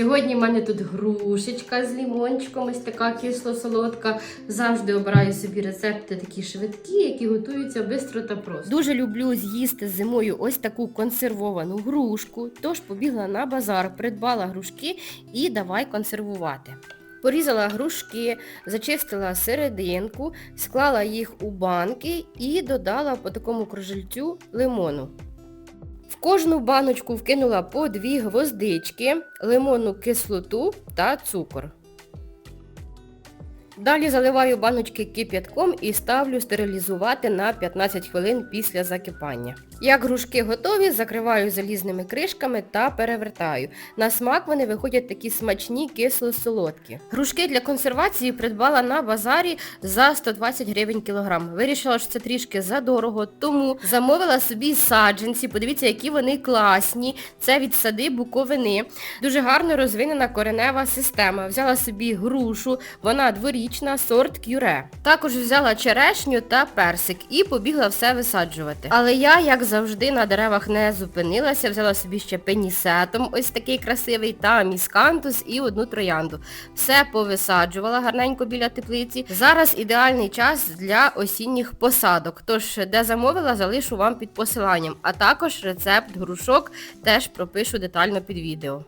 Сьогодні в мене тут грушечка з лімончиком, ось така кисло-солодка. Завжди обираю собі рецепти такі швидкі, які готуються швидко та просто. Дуже люблю з'їсти зимою ось таку консервовану грушку. Тож побігла на базар, придбала грушки і давай консервувати. Порізала грушки, зачистила серединку, склала їх у банки і додала по такому кружельцю лимону. Кожну баночку вкинула по дві гвоздички, лимонну кислоту та цукор. Далі заливаю баночки кип'ятком і ставлю стерилізувати на 15 хвилин після закипання. Як грушки готові, закриваю залізними кришками та перевертаю. На смак вони виходять такі смачні кисло-солодкі. Грушки для консервації придбала на базарі за 120 гривень кілограм. Вирішила, що це трішки задорого, тому замовила собі саджанці. Подивіться, які вони класні. Це від сади буковини. Дуже гарно розвинена коренева система. Взяла собі грушу, вона дворічна, сорт кюре. Також взяла черешню та персик і побігла все висаджувати. Але я, як завжди, на деревах не зупинилася, взяла собі ще пенісетом, ось такий красивий, та міскантус і одну троянду. Все повисаджувала гарненько біля теплиці. Зараз ідеальний час для осінніх посадок. Тож, де замовила, залишу вам під посиланням. А також рецепт грушок теж пропишу детально під відео.